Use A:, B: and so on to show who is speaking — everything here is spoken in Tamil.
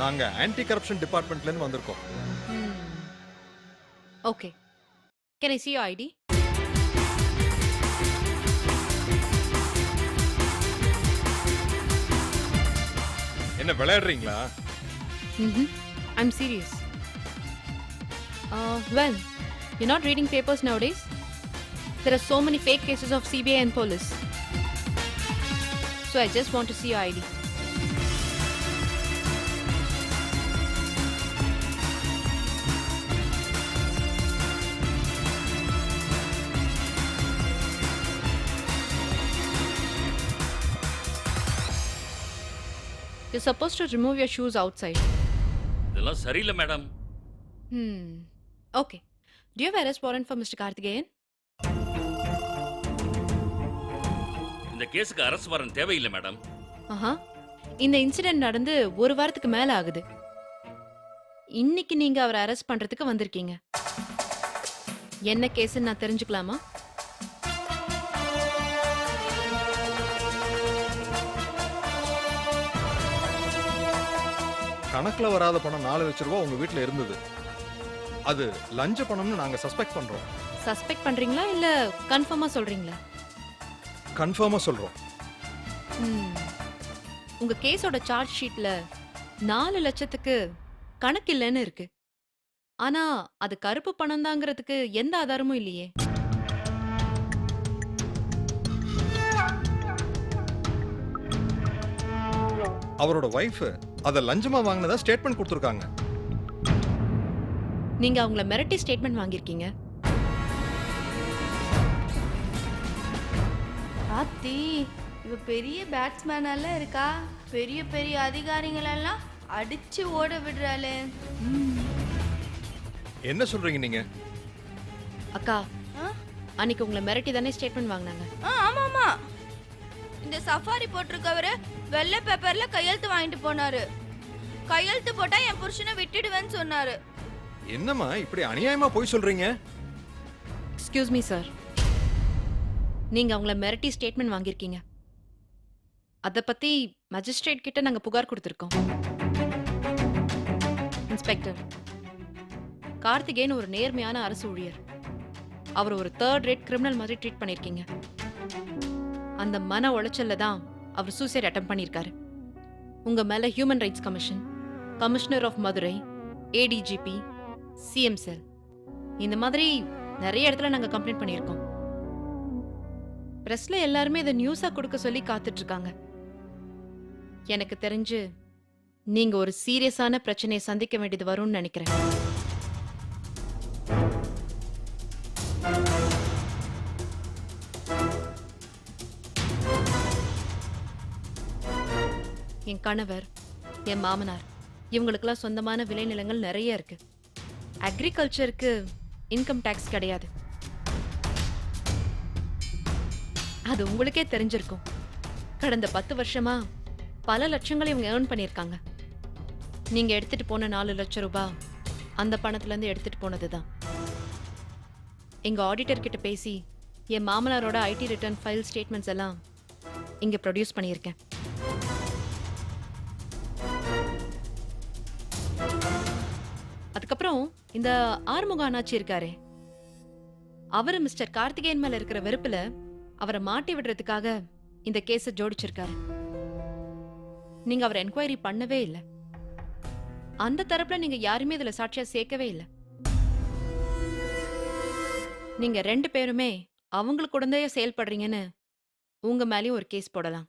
A: நாங்க ஆன்டி கரப்ஷன் டிபார்ட்மெண்ட்ல இருந்து வந்திருக்கோம்
B: okay can I see you ID
A: என்ன விளையாடுறீங்களா
B: Mm-hmm. I'm serious. Uh, well, you're not reading papers nowadays. There are so many fake cases of CBI and police. So I just want to see your ID. You're supposed to remove your shoes outside.
C: இதெல்லாம் சரியில்லை madam
B: Hmm. Okay. Do you have arrest warrant for Mr. Karthikeyan?
C: இந்த கேஸுக்கு அரசு வாரன் தேவையில்லை மேடம்
B: ஆஹா இந்த இன்சிடென்ட் நடந்து ஒரு வாரத்துக்கு மேல ஆகுது இன்னைக்கு நீங்க அவரை அரெஸ்ட் பண்றதுக்கு வந்திருக்கீங்க என்ன கேஸ்ன்னு நான் தெரிஞ்சுக்கலாமா
A: கணக்குல வராத பணம் நாலு லட்ச ரூபாய் உங்க வீட்ல இருந்தது. அது லஞ்ச பணம்னு நாங்க சஸ்பெக்ட் பண்றோம்.
B: சஸ்பெக்ட் பண்றீங்களா? இல்ல கன்ஃபார்மா சொல்றீங்களா?
A: கன்ஃபார்மா சொல்றோம்.
B: ம். உங்க கேஸோட சார்ஜ் ஷீட்ல நாலு லட்சத்துக்கு கணக்கு இல்லைன்னு இருக்கு. ஆனா அது கருப்பு பணம் தாங்கிறதுக்கு எந்த ஆதாரமும் இல்லையே.
A: அவரோட ஒய்ஃப் அத லஞ்சமா வாங்கினதா ஸ்டேட்மெண்ட் கொடுத்துருக்காங்க.
B: நீங்க அவங்கள மிரட்டி ஸ்டேட்மெண்ட் வாங்கியிருக்கீங்க.
D: ஆத்தி இவ பெரிய பேட்ஸ்மேனெல்லாம் இருக்கா? பெரிய பெரிய அதிகாரிகளெல்லாம் அடிச்சு ஓட விடுறாளே.
A: என்ன சொல்றீங்க நீங்க?
B: அக்கா
D: ஆ?
B: அன்னைக்கு உங்களை மிரட்டி தானே ஸ்டேட்மெண்ட் வாங்கினாங்க.
D: ஆ ஆமாமா இந்த சஃபாரி போட்டிருக்கவரு வெள்ளை பேப்பர்ல கையெழுத்து வாங்கிட்டு போனாரு. கையெழுத்து போட்டா என் புருஷனை விட்டுடுவேன்னு சொன்னாரு.
A: என்னம்மா இப்படி அநியாயமா போய் சொல்றீங்க?
B: எக்ஸ்கியூஸ் மீ சார் நீங்க அவங்கள மிரட்டி ஸ்டேட்மெண்ட் வாங்கியிருக்கீங்க. அத பத்தி மஜிஸ்ட்ரேட் கிட்ட நாங்க புகார் கொடுத்துருக்கோம். இன்ஸ்பெக்டர் கார்த்திகேயன் ஒரு நேர்மையான அரசு ஊழியர். அவர் ஒரு தேர்ட் ரேட் கிரிமினல் மாதிரி ட்ரீட் பண்ணிருக்கீங்க அந்த மன உளைச்சல்ல தான் அவர் சூசைட் அட்டம் பண்ணியிருக்காரு. உங்க மேல human rights commission commissioner of Madurai ADGP CM cell இந்த மாதிரி நிறைய இடத்துல நாங்க கம்ப்ளைண்ட் பண்ணியிருக்கோம். ப்ரெஸ்ல எல்லாருமே இதை நியூஸா கொடுக்க சொல்லி காத்துட்டு இருக்காங்க எனக்கு தெரிஞ்சு நீங்க ஒரு சீரியஸான பிரச்சனையை சந்திக்க வேண்டியது வரும்னு நினைக்கிறேன். என் கணவர் என் மாமனார் இவங்களுக்கெல்லாம் சொந்தமான விளைநிலங்கள் நிறைய இருக்கு. அக்ரிகல்ச்சருக்கு இன்கம் டேக்ஸ் கிடையாது. அது உங்களுக்கே தெரிஞ்சிருக்கும். கடந்த பத்து வருஷமா பல லட்சங்களை இவங்க ஏர்ன் பண்ணியிருக்காங்க. நீங்க எடுத்துட்டு போன நாலு லட்சம் ரூபாய் அந்த பணத்துல இருந்து எடுத்துட்டு போனதுதான். எங்க ஆடிட்டர் கிட்ட பேசி என் மாமனாரோட ஐடி ரிட்டர்ன் ஃபைல் ஸ்டேட்மெண்ட்ஸ் எல்லாம் இங்க ப்ரொடியூஸ் பண்ணியிருக்கேன். அதுக்கப்புறம் இந்த ஆறுமுக அண்ணாச்சி இருக்காரே அவரு மிஸ்டர் கார்த்திகேயன் மேல இருக்கிற வெறுப்புல அவரை மாட்டி விடுறதுக்காக இந்த கேஸ ஜோடிச்சிருக்காரு. நீங்க அவரை என்கொயரி பண்ணவே இல்லை. அந்த தரப்புல நீங்க யாருமே இதுல சாட்சியா சேர்க்கவே இல்லை. நீங்க ரெண்டு பேருமே அவங்களுக்கு உடனே செயல்படுறீங்கன்னு உங்க மேலயும் ஒரு கேஸ் போடலாம்.